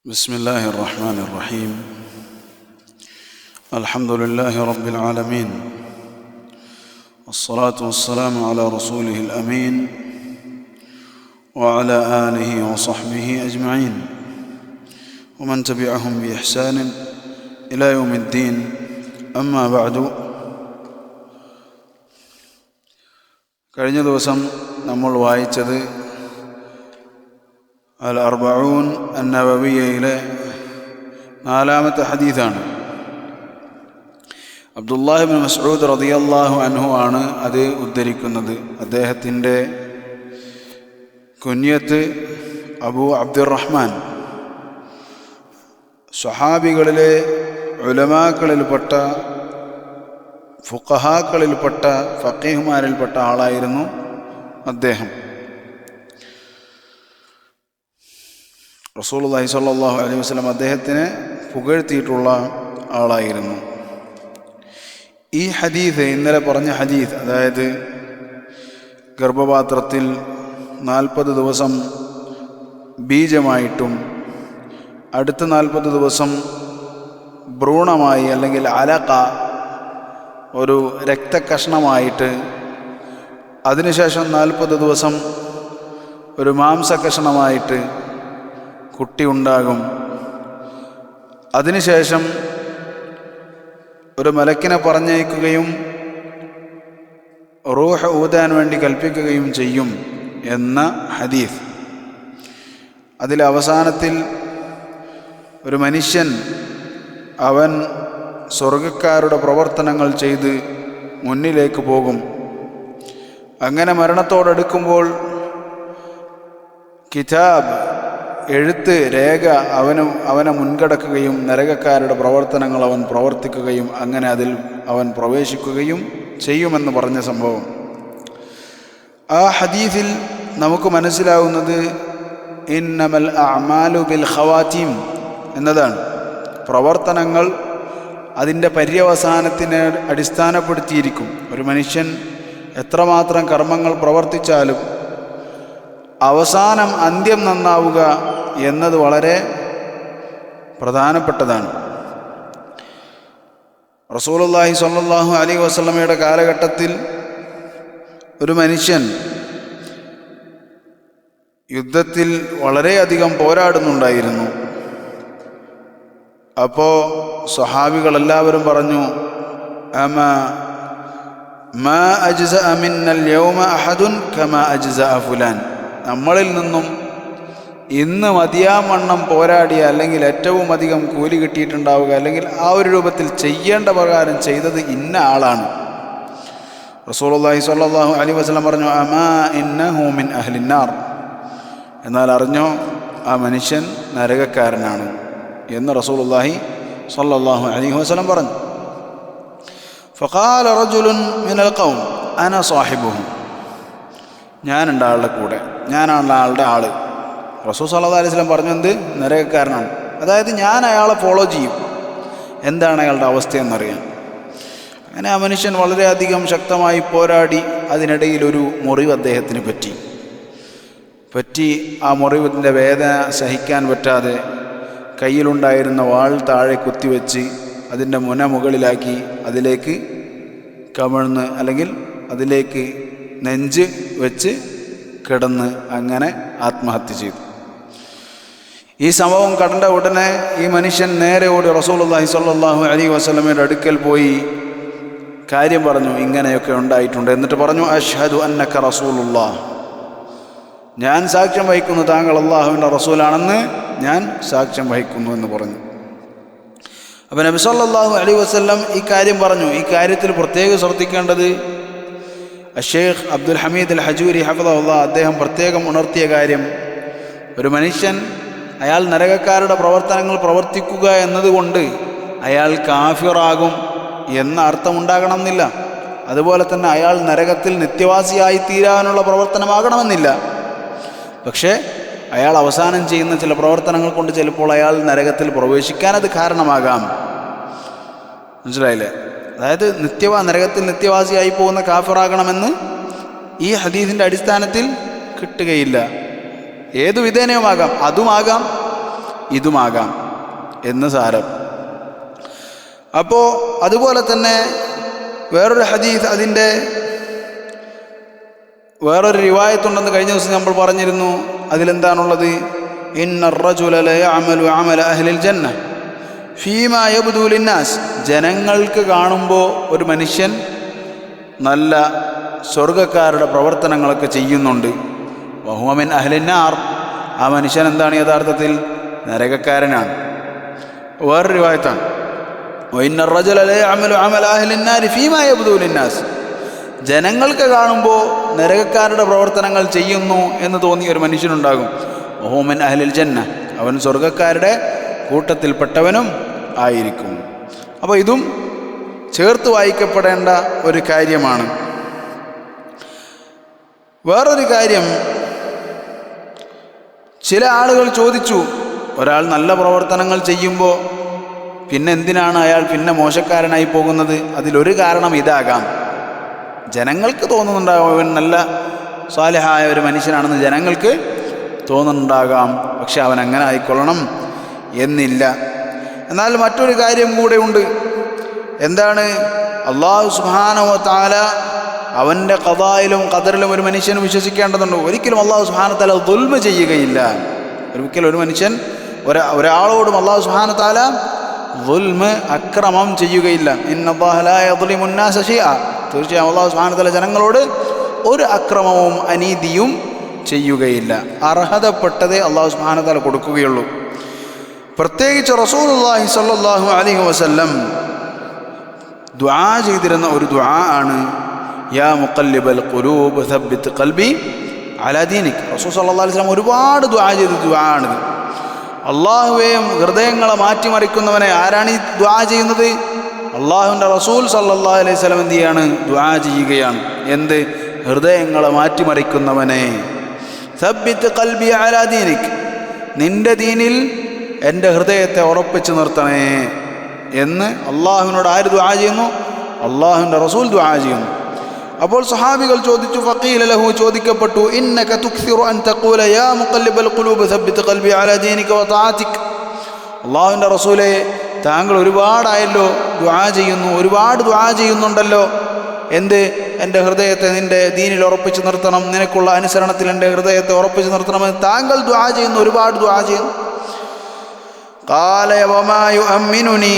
بسم الله الرحمن الرحيم الحمد لله رب العالمين والصلاة والسلام على رسوله الأمين وعلى آله وصحبه أجمعين ومن تبعهم بإحسان إلى يوم الدين أما بعد കഴിഞ്ഞ ദിവസം നമ്മൾ വായിച്ചത് അൽ അർബഊൻ അന്നബവിയയിലെ നാലാമത്തെ ഹദീസാണ് അബ്ദുല്ലാഹിബിൻ മസ്ഊദ് റതിയല്ലാഹു അൻഹു ആണ് അത് ഉദ്ധരിക്കുന്നത്. അദ്ദേഹത്തിന്റെ കുഞ്ഞത്ത് അബു അബ്ദുറഹ്മാൻ. സ്വഹാബികളിലെ ഉലമാക്കളിൽപ്പെട്ട ഫുഖഹാക്കളിൽപ്പെട്ട ഫക്കീഹുമാരിൽപ്പെട്ട ആളായിരുന്നു അദ്ദേഹം. റസൂലുള്ളാഹി സ്വല്ലല്ലാഹു അലൈഹി വസല്ലം അദ്ദേഹത്തിനെ പുകഴ്ത്തിയിട്ടുള്ള ആളായിരുന്നു. ഈ ഹദീസ് ഇന്നലെ പറഞ്ഞ ഹദീസ് അതായത് ഗർഭപാത്രത്തിൽ നാൽപ്പത് ദിവസം ബീജമായിട്ടും അടുത്ത നാൽപ്പത് ദിവസം ഭ്രൂണമായി അല്ലെങ്കിൽ അലക്ക ഒരു രക്തകഷ്ണമായിട്ട് അതിനുശേഷം നാൽപ്പത് ദിവസം ഒരു മാംസകഷ്ണമായിട്ട് കുട്ടി ഉണ്ടാകും. അതിനുശേഷം ഒരു മലക്കിനെ പറഞ്ഞയക്കുകയും റൂഹ ഊതാൻ വേണ്ടി കൽപ്പിക്കുകയും ചെയ്യും എന്ന ഹദീഫ് അതിൽ അവസാനത്തിൽ ഒരു മനുഷ്യൻ അവൻ സ്വർഗക്കാരുടെ പ്രവർത്തനങ്ങൾ ചെയ്ത് മുന്നിലേക്ക് പോകും. അങ്ങനെ മരണത്തോടടുക്കുമ്പോൾ കിതാബ് എഴുത്ത് രേഖ അവനും അവനെ മുൻകടക്കുകയും നരകക്കാരുടെ പ്രവർത്തനങ്ങൾ അവൻ പ്രവർത്തിക്കുകയും അങ്ങനെ അതിൽ അവൻ പ്രവേശിക്കുകയും ചെയ്യുമെന്ന് പറഞ്ഞ സംഭവം. ആ ഹദീഫിൽ നമുക്ക് മനസ്സിലാവുന്നത് ഇന്നമൽ അമാലു ബിൽ ഖവാത്തീം എന്നതാണ്. പ്രവർത്തനങ്ങൾ അതിന്റെ പര്യവസാനത്തിനെ അടിസ്ഥാനപ്പെടുത്തിയിരിക്കും. ഒരു മനുഷ്യൻ എത്രമാത്രം കർമ്മങ്ങൾ പ്രവർത്തിച്ചാലും അവസാനം അന്ത്യം നന്നാവുക എന്നത് വളരെ പ്രധാനപ്പെട്ടതാണ്. റസൂലുള്ളാഹി സ്വല്ലല്ലാഹു അലി വസ്ലമയുടെ കാലഘട്ടത്തിൽ ഒരു മനുഷ്യൻ യുദ്ധത്തിൽ വളരെയധികം പോരാടുന്നുണ്ടായിരുന്നു. അപ്പോൾ സ്വഹാബികളെല്ലാവരും പറഞ്ഞു അമ മാ അജ്സ അമിന്നൽ യൗമ അഹദുൻ കമാ അജ്സ ഫുലാൻ. നമ്മളിൽ നിന്നും ഇന്ന് മതിയാമണ്ണം പോരാടിയ അല്ലെങ്കിൽ ഏറ്റവും അധികം കൂലി കിട്ടിയിട്ടുണ്ടാവുക അല്ലെങ്കിൽ ആ ഒരു രൂപത്തിൽ ചെയ്യേണ്ട പ്രകാരം ചെയ്തത് ഇന്ന ആളാണ്. റസൂലുള്ളാഹി സ്വല്ലല്ലാഹു അലി വസല്ലം പറഞ്ഞു അമാ ഇന്ന മിൻ അഹ്ലിന്നാർ. എന്നാൽ അറിഞ്ഞോ ആ മനുഷ്യൻ നരകക്കാരനാണ് എന്ന് റസൂലുള്ളാഹി സ്വല്ലല്ലാഹു അലി വസ്ലം പറഞ്ഞു. ഫഖാല റജുലുൻ മിനൽ അന സാഹിബുഹു. ഞാനുണ്ട് ആളുടെ കൂടെ. ഞാനാണ് ആളുടെ ആൾ. റസൂൽ സല്ലാ അലൈഹി സ്വലം പറഞ്ഞു എന്ത്? നരകക്കാരനാണ്. അതായത് ഞാൻ അയാളെ ഫോളോ ചെയ്യും. എന്താണ് അയാളുടെ അവസ്ഥയെന്നറിയാൻ അങ്ങനെ ആ മനുഷ്യൻ വളരെയധികം ശക്തമായി പോരാടി അതിനിടയിൽ ഒരു മുറിവ് അദ്ദേഹത്തിന് പറ്റി. പറ്റി ആ മുറിവിന്റെ വേദന സഹിക്കാൻ പറ്റാതെ കയ്യിലുണ്ടായിരുന്ന വാൾ താഴെ കുത്തിവെച്ച് അതിന്റെ മുന മുകളിലാക്കി അതിലേക്ക് കമിഴ്ന്ന് അല്ലെങ്കിൽ അതിലേക്ക് നെഞ്ച് വെച്ച് കിടന്ന് അങ്ങനെ ആത്മഹത്യ ചെയ്തു. ഈ സംഭവം കണ്ട ഉടനെ ഈ മനുഷ്യൻ നേരെ ഓടി റസൂലുള്ളാഹി സ്വല്ലല്ലാഹു അലൈഹി വസല്ലമയുടെ അടുക്കൽ പോയി കാര്യം പറഞ്ഞു ഇങ്ങനെയൊക്കെ ഉണ്ടായിട്ടുണ്ട്. എന്നിട്ട് പറഞ്ഞു അഷ്ഹദു അന്നക്ക റസൂലുള്ള. ഞാൻ സാക്ഷ്യം വഹിക്കുന്നു താങ്കൾ അള്ളാഹുവിന്റെ റസൂലാണെന്ന് ഞാൻ സാക്ഷ്യം വഹിക്കുന്നു എന്ന് പറഞ്ഞു. അപ്പം നബി സല്ലല്ലാഹു അലൈഹി വസല്ലം ഈ കാര്യം പറഞ്ഞു. ഈ കാര്യത്തിൽ പ്രത്യേകം ശ്രദ്ധിക്കേണ്ടത് അഷേഖ് അബ്ദുൽ ഹമീദ് അൽ ഹജൂരി ഹഫദ അദ്ദേഹം പ്രത്യേകം ഉണർത്തിയ കാര്യം ഒരു മനുഷ്യൻ അയാൾ നരകക്കാരുടെ പ്രവർത്തനങ്ങൾ പ്രവർത്തിക്കുക എന്നതുകൊണ്ട് അയാൾ കാഫിറാകും എന്ന അർത്ഥമുണ്ടാകണമെന്നില്ല. അതുപോലെ തന്നെ അയാൾ നരകത്തിൽ നിത്യവാസിയായി തീരാനുള്ള പ്രവർത്തനമാകണമെന്നില്ല. പക്ഷേ അയാൾ അവസാനം ചെയ്യുന്ന ചില പ്രവർത്തനങ്ങൾ കൊണ്ട് ചിലപ്പോൾ അയാൾ നരകത്തിൽ പ്രവേശിക്കാൻ അത് കാരണമാകാം. മനസ്സിലായില്ലേ? അതായത് നിത്യവാ നരകത്തിൽ നിത്യവാസിയായി പോകുന്ന കാഫിറാകണമെന്ന് ഈ ഹദീസിന്റെ അടിസ്ഥാനത്തിൽ കിട്ടുകയില്ല. ഏതു വിധേനയുമാകാം? അതുമാകാം ഇതുമാകാം എന്ന് സാരം. അപ്പോൾ അതുപോലെ തന്നെ വേറൊരു ഹദീസ് അതിന്റെ വേറൊരു റിവായത്തുണ്ടെന്ന് കഴിഞ്ഞ ദിവസം നമ്മൾ പറഞ്ഞിരുന്നു. അതിലെന്താണുള്ളത്? ഇന്ന അമലു അമല അഹ്ലിൽ ജന്ന. ഫീമ യബ്ദൂലിന്നാസ് ജനങ്ങൾക്ക് കാണുമ്പോൾ ഒരു മനുഷ്യൻ നല്ല സ്വർഗക്കാരുടെ പ്രവർത്തനങ്ങളൊക്കെ ചെയ്യുന്നുണ്ട്. വഹുമൻ അഹ്ലിന്നാർ. ആ മനുഷ്യൻ എന്താണ് യഥാർത്ഥത്തിൽ? നരകക്കാരനാണ്. വേറൊരു യബ്ദൂലിന്നാസ് ജനങ്ങൾക്ക് കാണുമ്പോൾ നരകക്കാരുടെ പ്രവർത്തനങ്ങൾ ചെയ്യുന്നു എന്ന് തോന്നിയ ഒരു മനുഷ്യനുണ്ടാകും. ഓമൻ അഹലിൽ ജന്ന. അവൻ സ്വർഗക്കാരുടെ കൂട്ടത്തിൽപ്പെട്ടവനും ആയിരിക്കും. അപ്പോൾ ഇതും ചേർത്ത് വായിക്കപ്പെടേണ്ട ഒരു കാര്യമാണ്. വേറൊരു കാര്യം ചില ആളുകൾ ചോദിച്ചു ഒരാൾ നല്ല പ്രവർത്തനങ്ങൾ ചെയ്യുമ്പോൾ പിന്നെ എന്തിനാണ് അയാൾ പിന്നെ മോശക്കാരനായി പോകുന്നത്? അതിലൊരു കാരണം ഇതാകാം. ജനങ്ങൾക്ക് തോന്നുന്നുണ്ടാകാം നല്ല സ്വാലഹായ ഒരു മനുഷ്യനാണെന്ന് ജനങ്ങൾക്ക് തോന്നുന്നുണ്ടാകാം പക്ഷെ അവൻ അങ്ങനെ ആയിക്കൊള്ളണം എന്നില്ല. എന്നാൽ മറ്റൊരു കാര്യം കൂടെ ഉണ്ട്. എന്താണ്? അള്ളാഹു സുഹാനോ താല അവന്റെ കഥായിലും കതറിലും ഒരു മനുഷ്യന് വിശ്വസിക്കേണ്ടതുണ്ട്. ഒരിക്കലും അള്ളാഹു സുഹാനത്താല താല ദുൽമ ചെയ്യുകയില്ല. ഒരിക്കലും ഒരു മനുഷ്യൻ ഒരാ ഒരാളോടും അള്ളാഹു സുഹാനത്താല താല ദുൽമ അക്രമം ചെയ്യുകയില്ല. ഇന്നല്ലാഹുലിമുന്നാസ തീർച്ചയായും അള്ളാഹു സുഹാനത്താല താല ജനങ്ങളോട് ഒരു അക്രമവും അനീതിയും ചെയ്യുകയില്ല. അർഹതപ്പെട്ടതേ അള്ളാഹു സുഹാനത്താല കൊടുക്കുകയുള്ളൂ. പ്രത്യേകിച്ച് റസൂൽ അള്ളാഹി സ്വല്ലല്ലാഹു അലൈഹി വസല്ലം ദ്വാ ചെയ്തിരുന്ന ഒരു ദ്വാ ആണ് യാ മുക്കല്ലിബൽ കുലൂബ് സബ്ബിത്ത് കൽബി അലാ ദീനിക്. റസൂൽ സല്ലല്ലാഹു അലൈഹി വസല്ലം ഒരുപാട് ദുആ ചെയ്ത ദുആ ആണിത് അള്ളാഹുവേയും ഹൃദയങ്ങളെ മാറ്റിമറിക്കുന്നവനെ ആരാണ് ഈ ദുആ ചെയ്യുന്നത്? അള്ളാഹുവിന്റെ റസൂൽ സല്ലല്ലാഹു അലൈഹി വസല്ലം എന്ത് ചെയ്യാണ്? ദുആ ചെയ്യുകയാണ്. എന്ത്? ഹൃദയങ്ങളെ മാറ്റിമറിക്കുന്നവനെ. സബ്ബിത്ത് കൽബി ദീനിക്. നിന്റെ ദീനിൽ എന്റെ ഹൃദയത്തെ ഉറപ്പിച്ചു നിർത്തണേ. എന്ന് അള്ളാഹുവിനോട് ആര് ദുആ ചെയ്യുന്നു? അള്ളാഹുവിന്റെ റസൂൽ ദുആ ചെയ്യുന്നു. അപ്പോൾ സഹാബികൾ ചോദിച്ചു ഫക്കീല ലഹു ചോദിക്കപ്പെട്ടു ഇന്നക അൻ തഖൂല യാ മുഖല്ലിബൽ ഖുലൂബ് അലാ ദീനിക അള്ളാഹുവിന്റെ റസൂലെ താങ്കൾ ഒരുപാടായല്ലോ ദുആ ചെയ്യുന്നു ഒരുപാട് ദുആ ചെയ്യുന്നുണ്ടല്ലോ. എന്ത്? എന്റെ ഹൃദയത്തെ നിന്റെ ദീനിൽ ഉറപ്പിച്ചു നിർത്തണം. നിനക്കുള്ള അനുസരണത്തിൽ എന്റെ ഹൃദയത്തെ ഉറപ്പിച്ചു നിർത്തണമെന്ന് താങ്കൾ ദുആ ചെയ്യുന്നു ഒരുപാട് ദുആ ചെയ്യുന്നു. കാലയവമായു അമ്മിനുനി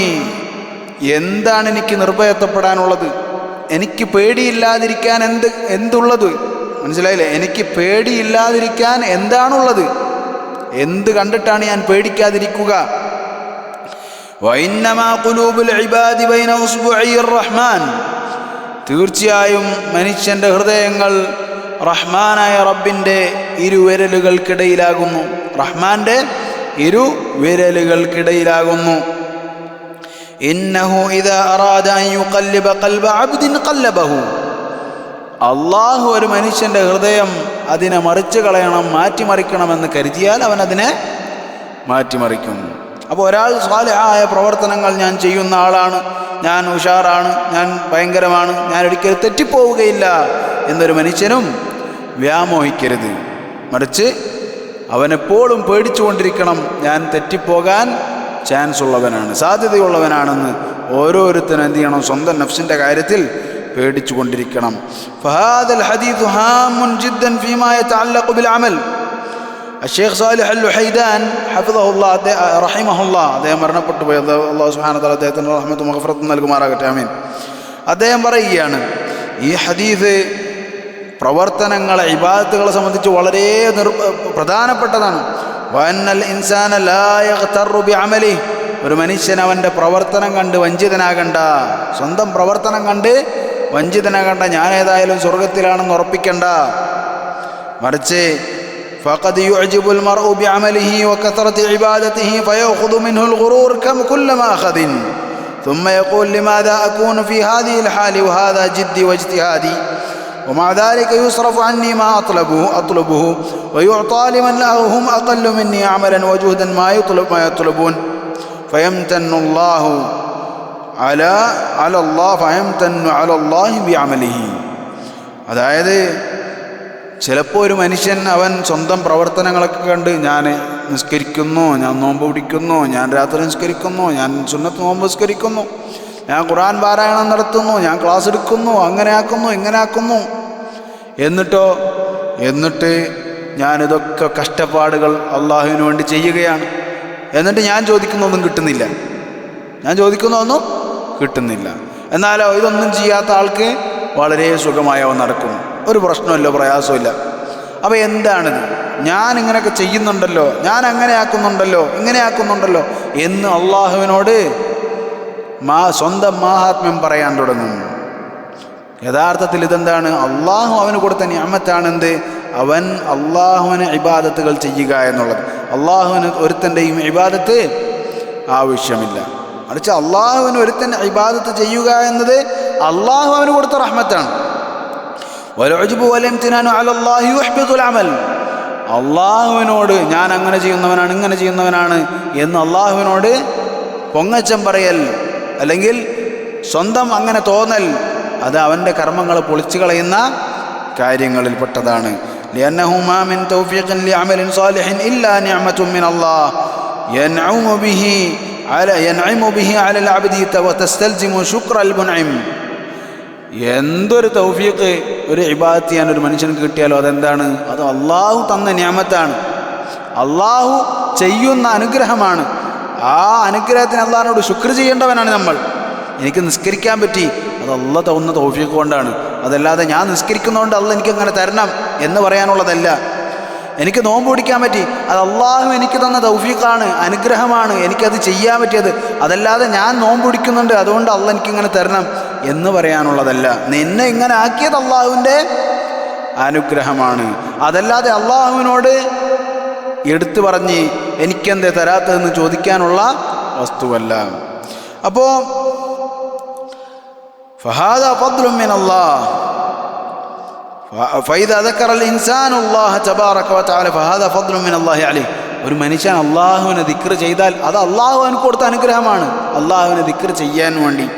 എന്താണ് എനിക്ക് നിർഭയത്വപ്പെടാനുള്ളത് എനിക്ക് പേടിയില്ലാതിരിക്കാൻ എന്ത് എന്തുള്ളത്? മനസ്സിലായില്ലേ? എനിക്ക് പേടിയില്ലാതിരിക്കാൻ എന്താണുള്ളത്? എന്ത് കണ്ടിട്ടാണ് ഞാൻ പേടിക്കാതിരിക്കുക? തീർച്ചയായും മനുഷ്യന്റെ ഹൃദയങ്ങൾ റഹ്മാനായ റബ്ബിന്റെ ഇരുവിരലുകൾക്കിടയിലാകുന്നു. റഹ്മാന്റെ ഇരു വിരലുകൾക്കിടയിലാകുന്നു അള്ളാഹു ഒരു മനുഷ്യന്റെ ഹൃദയം അതിനെ മറിച്ച് കളയണം മാറ്റിമറിക്കണമെന്ന് കരുതിയാൽ അവൻ അതിനെ മാറ്റിമറിക്കും. അപ്പോൾ ഒരാൾ സ്വാലയായ പ്രവർത്തനങ്ങൾ ഞാൻ ചെയ്യുന്ന ആളാണ് ഞാൻ ഉഷാറാണ് ഞാൻ ഭയങ്കരമാണ് ഞാൻ ഒരിക്കലും തെറ്റിപ്പോവുകയില്ല എന്നൊരു മനുഷ്യനും വ്യാമോഹിക്കരുത്. മറിച്ച് അവനെപ്പോഴും പേടിച്ചുകൊണ്ടിരിക്കണം ഞാൻ തെറ്റിപ്പോകാൻ ചാൻസ് ഉള്ളവനാണ്. സാധ്യതയുള്ളവനാണെന്ന് ഓരോരുത്തരും എന്ത് ചെയ്യണം? സ്വന്തം നഫ്സിന്റെ കാര്യത്തിൽ പേടിച്ചു കൊണ്ടിരിക്കണം അഷേഖ് സാലിഹ് അൽ ഹൈദാൻ ഹഫിദഹുല്ലാ റഹിമഹുല്ലാ അദ്ദേഹം മരണപ്പെട്ടു പോയത് അള്ളാഹു തആല അദ്ദേഹത്തിന് റഹ്മത്ത് മഗ്ഫിറത്തും നൽകുമാറാകട്ടെ. അമീൻ അദ്ദേഹം പറയുകയാണ് ഈ ഹദീസ് പ്രവർത്തനങ്ങളെ ഇബാദത്തുകളെ സംബന്ധിച്ച് വളരെ നിർ പ്രധാനപ്പെട്ടതാണ്. വന്നൽ ഇൻസാന ലായറുബി അമലി ഒരു മനുഷ്യൻ അവൻ്റെ പ്രവർത്തനം കണ്ട് വഞ്ചിതനാകണ്ട സ്വന്തം പ്രവർത്തനം കണ്ട് വഞ്ചിതനാകണ്ട ഞാൻ ഏതായാലും സ്വർഗത്തിലാണെന്ന് ഉറപ്പിക്കണ്ട മറിച്ച് فقد يعجب المرء بعمله وكثرة عبادته فيأخذ منه الغرور كم كل ماخذ ثم يقول لماذا أكون في هذه الحال وهذا جدي واجتهادي ومع ذلك يصرف عني ما أطلبه أطلبه ويعطى لمن هم أقل مني عملا وجهدا ما يطلب ما يطلبون فيمتن الله على على الله فيمتن على الله بعمله അതായത് ചിലപ്പോൾ ഒരു മനുഷ്യൻ അവൻ സ്വന്തം പ്രവർത്തനങ്ങളൊക്കെ കണ്ട് ഞാൻ നിസ്കരിക്കുന്നു ഞാൻ നോമ്പ് പിടിക്കുന്നു ഞാൻ രാത്രി നിസ്കരിക്കുന്നു ഞാൻ സുന്നത്ത് നോമ്പ് നിസ്കരിക്കുന്നു ഞാൻ ഖുറാൻ പാരായണം നടത്തുന്നു ഞാൻ ക്ലാസ് എടുക്കുന്നു അങ്ങനെ ആക്കുന്നു ഇങ്ങനെ ആക്കുന്നു. എന്നിട്ടോ എന്നിട്ട് ഞാനിതൊക്കെ കഷ്ടപ്പാടുകൾ അള്ളാഹുവിന് വേണ്ടി ചെയ്യുകയാണ്. എന്നിട്ട് ഞാൻ ചോദിക്കുന്നൊന്നും കിട്ടുന്നില്ല. ഞാൻ ചോദിക്കുന്നൊന്നും കിട്ടുന്നില്ല. എന്നാലോ ഇതൊന്നും ചെയ്യാത്ത ആൾക്ക് വളരെ സുഖമായി അവൻ നടക്കുന്നു ഒരു പ്രശ്നമില്ല പ്രയാസമില്ല. അപ്പോൾ എന്താണിത്? ഞാൻ ഇങ്ങനെയൊക്കെ ചെയ്യുന്നുണ്ടല്ലോ ഞാൻ അങ്ങനെ ആക്കുന്നുണ്ടല്ലോ ഇങ്ങനെ ആക്കുന്നുണ്ടല്ലോ എന്ന് അള്ളാഹുവിനോട് മാ സ്വന്തം മാഹാത്മ്യം പറയാൻ തുടങ്ങും യഥാർത്ഥത്തിൽ ഇതെന്താണ്? അള്ളാഹു അവന് കൊടുത്ത ഞാമത്താണെന്ത് അവൻ അള്ളാഹുവിന് ഇബാദത്തുകൾ ചെയ്യുക എന്നുള്ളത്. അള്ളാഹുവിന് ഒരുത്തന്റെയും ഇബാദത്ത് ആവശ്യമില്ല. മറിച്ച് അള്ളാഹുവിന് ഒരുത്തൻ ഇബാദത്ത് ചെയ്യുക എന്നത് അള്ളാഹു അവന് കൊടുത്ത റഹ്മത്താണ്. അള്ളാഹുവിനോട് ഞാൻ അങ്ങനെ ചെയ്യുന്നവനാണ് ഇങ്ങനെ ചെയ്യുന്നവനാണ് എന്ന് അള്ളാഹുവിനോട് പൊങ്ങച്ചം പറയൽ അല്ലെങ്കിൽ സ്വന്തം അങ്ങനെ തോന്നൽ അത് അവന്റെ കർമ്മങ്ങൾ പൊളിച്ചു കളയുന്ന കാര്യങ്ങളിൽപ്പെട്ടതാണ്. എന്തൊരു തൗഫീഖ് ഒരു ഇബാദത്ത് ചെയ്യാൻ ഒരു മനുഷ്യന് കിട്ടിയാലോ അതെന്താണ്? അത് അള്ളാഹു തന്ന നിയമത്താണ് അള്ളാഹു ചെയ്യുന്ന അനുഗ്രഹമാണ്. ആ അനുഗ്രഹത്തിന് അള്ളാഹിനോട് ശുക്ർ ചെയ്യേണ്ടവനാണ് നമ്മൾ. എനിക്ക് നിസ്കരിക്കാൻ പറ്റി. അത് അല്ല തന്ന തൗഫീഖ് കൊണ്ടാണ്. അതല്ലാതെ ഞാൻ നിസ്കരിക്കുന്നതുകൊണ്ട് അല്ല എനിക്ക് അങ്ങനെ തരണം എന്ന് പറയാനുള്ളതല്ല. എനിക്ക് നോമ്പ് പിടിക്കാൻ പറ്റി. അത് അള്ളാഹു എനിക്ക് തന്ന തൗഫീഖാണ് അനുഗ്രഹമാണ്. എനിക്കത് ചെയ്യാൻ പറ്റിയത്. അതല്ലാതെ ഞാൻ നോമ്പ് പിടിക്കുന്നുണ്ട്. അതുകൊണ്ട് അല്ല എനിക്കിങ്ങനെ തരണം എന്ന് പറയാനുള്ളതല്ല. നിന്നെ ഇങ്ങനെ ആക്കിയത് അള്ളാഹുവിന്റെ അനുഗ്രഹമാണ്. അതല്ലാതെ അള്ളാഹുവിനോട് എടുത്തു പറഞ്ഞ് എനിക്കെന്തേ തരാത്തതെന്ന് ചോദിക്കാനുള്ള വസ്തുവല്ല. അപ്പോൾ ഫഹാദ ഫദ്ലുമിൻ ഫൈദ അദക്കറൽ ഇൻസാൻ അള്ളാഹ വതആല ഫഹാദ ഫദ്ലുമിൻ അള്ളാഹി അലൈഹി. ഒരു മനുഷ്യൻ അള്ളാഹുവിനെ ദിക്ർ ചെയ്താൽ അത് അള്ളാഹു അവന് കൊടുത്ത അനുഗ്രഹമാണ്. അള്ളാഹുവിനെ ദിക്ർ ചെയ്യാൻ വേണ്ടി.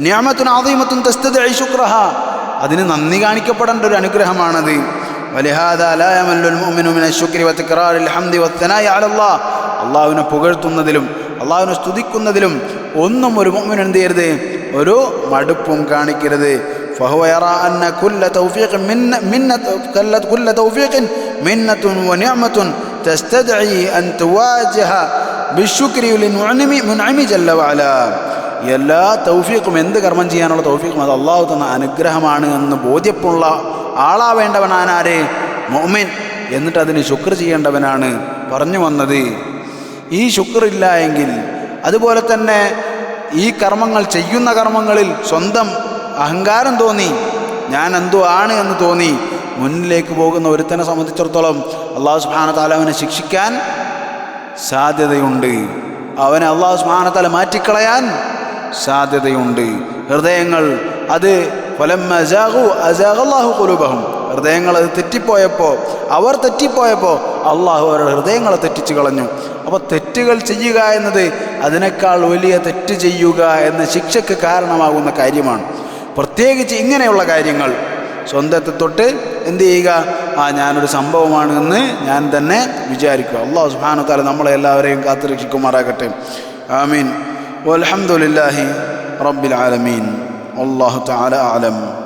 ന്യാമത്തും ആദീമത്തും തസ്തദ് ശുക്രഹ. അതിന് നന്ദി കാണിക്കപ്പെടേണ്ട ഒരു അനുഗ്രഹമാണത്. ولهذا لا يمل المؤمن من الشكر وتكرار الحمد والثناء على الله അള്ളാഹുവിനെ പുകഴ്ത്തുന്നതിലും അള്ളാഹുവിനെ സ്തുതിക്കുന്നതിലും ഒന്നും ഒരു മുഅ്മിൻ എന്ത് ചെയ്യരുത് ഒരു മടുപ്പും കാണിക്കരുത് فهو يرى أن كل توفيق من منة كل توفيق منة ونعمة تستدعي أن تواجه بالشكر للمنعم منعم جل وعلا എല്ലാ തൗഫീഖും എന്ത് കർമ്മം ചെയ്യാനുള്ള തൗഫീഖും അത് അള്ളാഹു തന്ന അനുഗ്രഹമാണ് എന്ന് ബോധ്യപ്പുള്ള ആളാവേണ്ടവനാണ് ആര് മൊമിൻ എന്നിട്ട് അതിന് ശുക്ർ ചെയ്യേണ്ടവനാണ്. പറഞ്ഞു വന്നത് ഈ ശുക്ർ ഇല്ല എങ്കിൽ അതുപോലെ തന്നെ ഈ കർമ്മങ്ങൾ ചെയ്യുന്ന കർമ്മങ്ങളിൽ സ്വന്തം അഹങ്കാരം തോന്നി. ഞാൻ എന്തോ ആണ് എന്ന് തോന്നി. മുന്നിലേക്ക് പോകുന്ന ഒരുത്തനെ സംബന്ധിച്ചിടത്തോളം അള്ളാഹു സുബാനത്താല അവനെ ശിക്ഷിക്കാൻ സാധ്യതയുണ്ട്. അവനെ അള്ളാഹു സുബാനത്താല മാറ്റിക്കളയാൻ സാധ്യതയുണ്ട്. ഹൃദയങ്ങൾ അത് കുലൂബഹും ഹൃദയങ്ങൾ തെറ്റിപ്പോയപ്പോൾ അവർ തെറ്റിപ്പോയപ്പോൾ അള്ളാഹു അവരുടെ ഹൃദയങ്ങളെ തെറ്റിച്ചു കളഞ്ഞു. അപ്പോൾ തെറ്റുകൾ ചെയ്യുക എന്നത് അതിനേക്കാൾ വലിയ തെറ്റ് ചെയ്യുക എന്ന ശിക്ഷയ്ക്ക് കാരണമാകുന്ന കാര്യമാണ്. പ്രത്യേകിച്ച് ഇങ്ങനെയുള്ള കാര്യങ്ങൾ. സ്വന്തത്തെ തൊട്ട് എന്ത് ചെയ്യുക? ആ ഞാനൊരു സംഭവമാണ് എന്ന് ഞാൻ തന്നെ വിചാരിക്കുക. അള്ളാഹു സുഹാനുത്താല നമ്മളെ എല്ലാവരെയും കാത്തുരക്ഷിക്കുമാറാകട്ടെ. ആമീൻ. അലഹമുല്ലാഹി റബ്ബിൽ ആലമീൻ. والله تعالى أعلم.